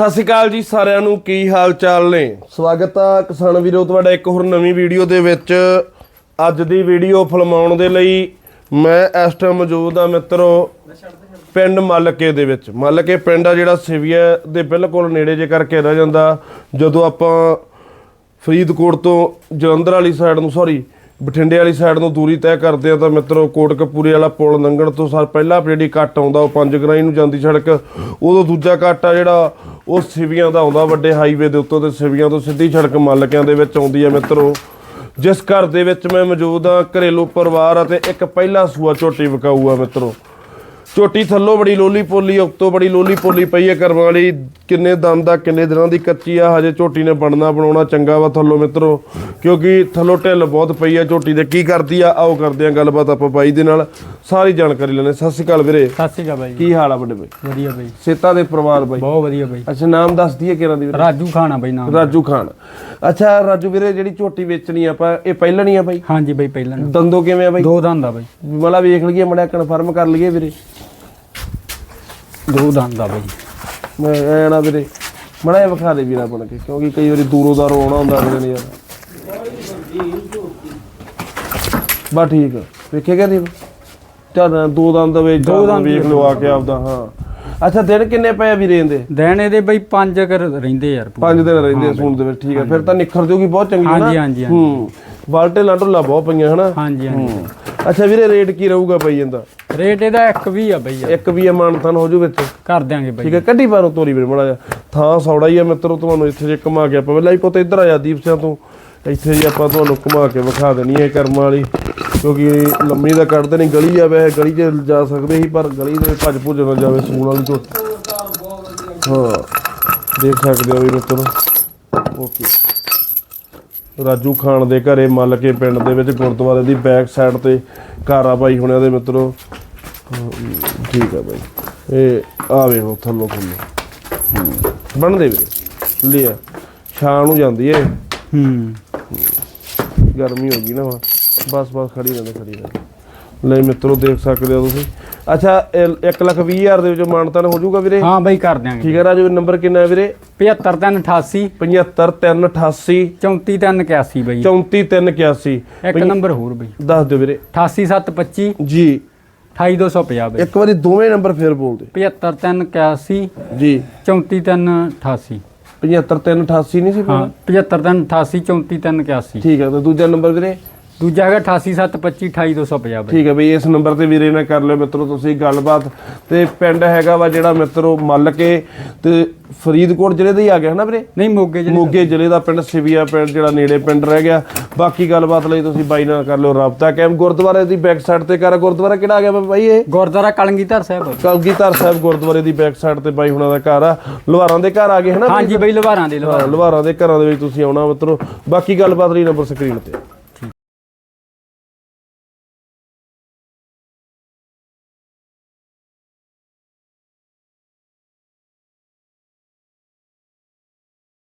ਸਤਿ ਸ਼੍ਰੀ ਅਕਾਲ ਜੀ ਸਾਰਿਆਂ ਨੂੰ, ਕੀ ਹਾਲ ਚਾਲ ਨੇ? ਸਵਾਗਤ ਆ ਕਿਸਾਨ ਵੀਰੋ, ਤੁਹਾਡਾ ਇੱਕ ਹੋਰ ਨਵੀਂ ਵੀਡੀਓ ਦੇ ਵਿੱਚ। ਅੱਜ ਦੀ ਵੀਡੀਓ ਫਿਲਮਾਉਣ ਦੇ ਲਈ ਮੈਂ ਇਸ ਟਾਈਮ ਮੌਜੂਦ ਆ ਮਿੱਤਰੋ, ਪਿੰਡ ਮੱਲਕੇ ਦੇ ਵਿੱਚ। ਮੱਲਕੇ ਪਿੰਡ ਆ ਜਿਹੜਾ ਸਿਵੀਆ ਦੇ ਬਿਲਕੁਲ ਨੇੜੇ ਜੇ ਕਰਕੇ ਰਹਿ ਜਾਂਦਾ। ਜਦੋਂ ਆਪਾਂ ਫਰੀਦਕੋਟ ਤੋਂ ਜਲੰਧਰ ਵਾਲੀ ਸਾਈਡ ਨੂੰ ਸੌਰੀ ਬਠਿੰਡੇ ਵਾਲੀ ਸਾਈਡ ਨੂੰ ਦੂਰੀ ਤੈਅ ਕਰਦੇ ਆ ਤਾਂ ਮਿੱਤਰੋ, ਕੋਟਕਪੂਰੇ ਵਾਲਾ ਪੁਲ ਲੰਘਣ ਤੋਂ ਸਾਰ ਪਹਿਲਾ ਜਿਹੜੀ ਕੱਟ ਆਉਂਦਾ, ਉਹ ਪੰਜ ਗਰਾਈ ਨੂੰ ਜਾਂਦੀ ਸੜਕ, ਉਦੋਂ ਦੂਜਾ ਕੱਟ ਆ ਜਿਹੜਾ ਉਹ ਸਿਵੀਆਂ ਦਾ ਆਉਂਦਾ ਵੱਡੇ ਹਾਈਵੇ ਦੇ ਉੱਤੋਂ ਤੇ ਸਿਵੀਆਂ ਤੋਂ ਸਿੱਧੀ ਸੜਕ ਮੱਲਕਿਆਂ ਦੇ ਵਿੱਚ ਆਉਂਦੀ ਹੈ ਮਿੱਤਰੋ। ਜਿਸ ਘਰ ਦੇ ਵਿੱਚ ਮੈਂ ਮੌਜੂਦ ਆ ਘਰੇਲੂ ਪਰਿਵਾਰ ਅਤੇ ਇੱਕ ਪਹਿਲਾ ਸੂਆ ਝੋਟੀ ਵਿਕਾਊ ਆ ਮਿੱਤਰੋ। ਝੋਟੀ ਥੱਲੋਂ ਬੜੀ ਲੋਲੀ ਪੋਲੀ, ਉੱਤੋਂ ਬੜੀ ਲੋਲੀ ਪੋਲੀ ਪਈ ਹੈ ਕਰਮ ਵਾਲੀ। ਕਿੰਨੇ ਦਮ ਦਾ ਕਿੰਨੇ ਦਿਨਾਂ ਦੀ ਕੱਚੀ ਆ ਹਜੇ ਝੋਟੀ ਨੇ ਬਣਨਾ ਬਣਾਉਣਾ ਚੰਗਾ ਵਾ ਥੱਲੋਂ ਮਿੱਤਰੋ ਕਿਉਂਕਿ ਥੱਲੋਂ ਢਿੱਲ ਬਹੁਤ ਪਈ ਆ ਝੋਟੀ ਦੇ। ਕੀ ਕਰਦੀ ਆ? ਆਓ ਕਰਦੇ ਆ ਗੱਲਬਾਤ ਆਪਾਂ ਬਾਈ ਦੇ ਨਾਲ। ਸਾਰੀ ਜਾਣਕਾਰੀ ਲੈਣੇ ਸਤਿ ਸ਼੍ਰੀ ਅਕਾਲ ਵੀਰੇ। ਸਤਿ ਸ਼੍ਰੀ ਅਕਾਲ ਬਾਈ ਕੀ ਹਾਲ ਆ ਵੱਡੇ ਬਾਈ? ਵਧੀਆ ਬਾਈ। ਸੇਤਾ ਦੇ ਪਰਿਵਾਰ ਬਾਈ? ਬਹੁਤ ਵਧੀਆ ਬਾਈ। ਅੱਛਾ ਨਾਮ ਦੱਸ ਦਈਏ ਕਿਹਨਾਂ ਦੀ ਵੀਰੇ? ਰਾਜੂ ਖਾਣਾ ਬਾਈ ਨਾਮ ਰਾਜੂ ਖਾਨ। ਅੱਛਾ ਰਾਜੂ ਵੀਰੇ ਜਿਹੜੀ ਝੋਟੀ ਵੇਚਣੀ ਆ ਆਪਾਂ ਇਹ ਪਹਿਲਣੀ ਆ ਬਾਈ? ਹਾਂਜੀ ਬਾਈ ਪਹਿਲਾਂ। ਦੰਦੋ ਕਿਵੇਂ ਆ ਬਾਈ? ਦੋ ਦੰਦ ਆ ਬਾਈ। ਮਲਾ ਵੇਖ ਲਈਏ ਮੜਾ ਕਨਫਰਮ ਕਰ ਲਈਏ ਵੀਰੇ। ਦੋ ਦੰਦ ਆ ਬਾਈ। ਮੈਂ ਐ ਨਾ ਵੀਰੇ ਮੜਾ ਵਿਖਾ ਦੇ ਵੀਰਾ ਬਣ ਕੇ ਕਿਉਂਕਿ ਕਈ ਵਾਰੀ ਦੂਰੋਂ ਦਾ ਰੋਣਾ ਹੁੰਦਾ ਅਗਲੇ ਨੇ ਯਾਰ। ਬਾ ਠੀਕ। ਵੇਖੇ ਕਹਦੀ ਚੱਲ ਦੋ ਦੰਦ ਵੇਚ ਦੋ ਦੰਦ ਵੇਖ ਲਓ ਆ ਕੇ ਆਪਦਾ ਹਾਂ। ਅੱਛਾ ਦਿਨ ਕਿੰਨੇ ਪਏ ਵੀਰੇ ਇਹਦੇ? ਦੇਣ ਇਹਦੇ ਬਾਈ ਪੰਜ ਕਰ ਰਹਿੰਦੇ ਯਾਰ ਪੂਰੇ। ਪੰਜ ਦਿਨ ਰਹਿੰਦੇ ਸੂਣ ਦੇ ਵਿੱਚ ਠੀਕ ਆ। ਫਿਰ ਤਾਂ ਨਿਖਰ ਜੂਗੀ ਬਹੁਤ ਚੰਗੀ ਨਾ? ਹਾਂਜੀ, ਹਾਂਜੀ। ਹੂੰ। ਬਾਲਟੇ ਲਾਂਡੋਲਾ ਬਹੁਤ ਪਈਆਂ ਹਨਾ? ਹਾਂਜੀ ਹਾਂਜੀ। ਹੂੰ। ਅੱਛਾ ਵੀਰੇ ਰੇਟ ਕੀ ਰਹੂਗਾ ਪਈ ਜਾਂਦਾ ਰੇਟ ਇਹਦਾ ਇੱਕ ਵੀ ਆ ਬਾਈ ਯਾਰ। ਇੱਕ ਵੀ ਮਾਨਤਨ ਹੋ ਜੂ ਵਿੱਚ। ਕਰ ਦਿਆਂਗੇ ਬਾਈ। ਠੀਕ ਹੈ ਕੱਢੀ ਬਾਰੋਂ ਤੋਰੀ ਵੀਰ ਮੜਾ ਜਾ ਥਾਂ ਸੌੜਾ ਹੀ ਆ ਮਿੱਤਰੋ ਤੁਹਾਨੂੰ ਇੱਥੇ ਜੇ ਘੁਮਾ ਕੇ ਆਪਾਂ ਹੀ ਪੁੱਤ ਇੱਧਰ ਆ ਜਾ ਦੀਪ ਸਿੰਘ ਤੋਂ। ਇੱਥੇ ਜੀ ਆਪਾਂ ਤੁਹਾਨੂੰ ਘੁਮਾ ਕੇ ਵਿਖਾ ਦੇਣੀ ਹੈ ਕਰਮ ਵਾਲੀ। ਕਿਉਂਕਿ ਲੰਮੀ ਦਾ ਕੱਢਦੇ ਨਹੀਂ ਗਲੀ ਆ ਵੈਸੇ ਗਲੀ 'ਚ ਜਾ ਸਕਦੇ ਸੀ ਪਰ ਗਲੀ ਦੇ ਭੱਜ ਭੁੱਜ ਨਾ ਜਾਵੇ ਸੂਣ ਵਾਲੀ ਝੋਟੀ ਹਾਂ ਦੇਖ ਸਕਦੇ ਹੋ ਵੀ ਮਿੱਤਰੋ। ਓਕੇ। ਰਾਜੂ ਖਾਨ ਦੇ ਘਰੇ ਮੱਲ ਕੇ ਪਿੰਡ ਦੇ ਵਿੱਚ ਗੁਰਦੁਆਰੇ ਦੀ ਬੈਕ ਸਾਈਡ ਤੇ ਘਰ ਆ ਬਾਈ ਹੁਣਿਆਂ ਦੇ ਮਿੱਤਰੋ। ਠੀਕ ਆ ਬਾਈ। ਇਹ ਆ ਵੇਖੋ ਥੱਲੋਂ ਥੱਲੋਂ। ਬਣਦੇ ਵੀਰੇ। ਲਿਆ ਛਾਂ ਨੂੰ ਜਾਂਦੀ ਏ। ਹੂੰ। ਗਰਮੀ ਹੋ ਗਈ ਨਾ ਬਸ ਬਸ ਖੜੀ ਰਹਿੰਦੇ ਖੜੀ ਰਹਿੰਦੇ। ਲੈ ਮਿੱਤਰੋ ਦੇਖ ਸਕਦੇ ਹੋ ਤੁਸੀਂ। ਅੱਛਾ 1 ਲੱਖ ਵੀਹ ਹਜ਼ਾਰ ਦੇ ਵਿੱਚ ਮਾਨਤਾਨ ਹੋ ਜਾਊਗਾ ਵੀਰੇ? ਹਾਂ ਬਾਈ ਕਰ ਦਿਆਂਗੇ। ਠੀਕ ਹੈ ਰਾਜੂ ਨੰਬਰ ਕਿੰਨਾ ਹੈ ਵੀਰੇ? 75388 75388 34381 ਬਾਈ। 34381 ਇੱਕ ਨੰਬਰ ਹੋਰ ਬਾਈ। ਦੱਸ ਦਿਓ ਵੀਰੇ। 88725 ਜੀ। 28250 ਬਾਈ ਇੱਕ ਵਾਰੀ ਦੋਵੇਂ ਨੰਬਰ ਫੇਰ ਬੋਲ ਦੇ 75381 ਜੀ। 34388 75388 ਨਹੀਂ ਸੀ ਹਾਂ 75388 34381 ਠੀਕ ਹੈ ਤੇ ਦੂਜਾ ਨੰਬਰ ਵੀਰੇ। ਦੂਜਾ ਹੈਗਾ 88725 28250 ਬਾਈ। ਠੀਕ ਹੈ ਬਈ ਇਸ ਨੰਬਰ ਤੇ ਵੀਰੇ ਨਾਲ ਕਰ ਲਿਓ ਮਿੱਤਰੋ ਤੁਸੀਂ ਗੱਲਬਾਤ। ਤੇ ਪਿੰਡ ਹੈਗਾ ਵਾ ਜਿਹੜਾ ਮਿੱਤਰੋ ਮੱਲ ਕੇ ਤੇ ਫਰੀਦਕੋਟ ਜ਼ਿਲ੍ਹੇ ਦਾ ਹੀ ਆ ਗਿਆ ਹਨਾ ਵੀਰੇ? ਨਹੀਂ ਮੋਗੇ ਜਿਹੜੇ ਮੋਗੇ ਜ਼ਿਲ੍ਹੇ ਦਾ ਪਿੰਡ ਸਿਵੀਆ ਪਿੰਡ ਜਿਹੜਾ ਨੇੜੇ ਪਿੰਡ ਰਹਿ ਗਿਆ। ਬਾਕੀ ਗੱਲਬਾਤ ਲਈ ਤੁਸੀਂ ਬਾਈ ਨਾਲ ਕਰ ਲਿਓ ਰਾਬਤਾ ਕੈਮ ਗੁਰਦੁਆਰੇ ਦੀ ਬੈਕ ਸਾਈਡ ਤੇ ਕਰ ਗੁਰਦੁਆਰਾ ਕਿਹੜਾ ਆ ਗਿਆ ਬਾਈ ਇਹ? ਗੁਰਦੁਆਰਾ ਕਲੰਗੀਧਰ ਸਾਹਿਬ ਕਲਗੀਧਰ ਸਾਹਿਬ ਗੁਰਦੁਆਰੇ ਦੀ ਬੈਕ ਸਾਈਡ ਤੇ ਬਾਈ ਹੁਣਾਂ ਦਾ ਘਰ ਆ। ਲੁਹਾਰਾਂ ਦੇ ਘਰ ਆ ਗਏ ਹਨਾ? ਹਾਂਜੀ ਬਈ ਲਵਾਰਾਂ ਦੇ ਲੁਹਾਰਾਂ ਦੇ ਘਰਾਂ ਦੇ ਵਿੱਚ ਤੁਸੀਂ ਆਉਣਾ ਮਿੱਤਰੋ। ਬਾਕੀ ਗੱਲਬਾਤ ਲਈ ਨੰਬਰ ਸਕਰੀਨ ਤੇ।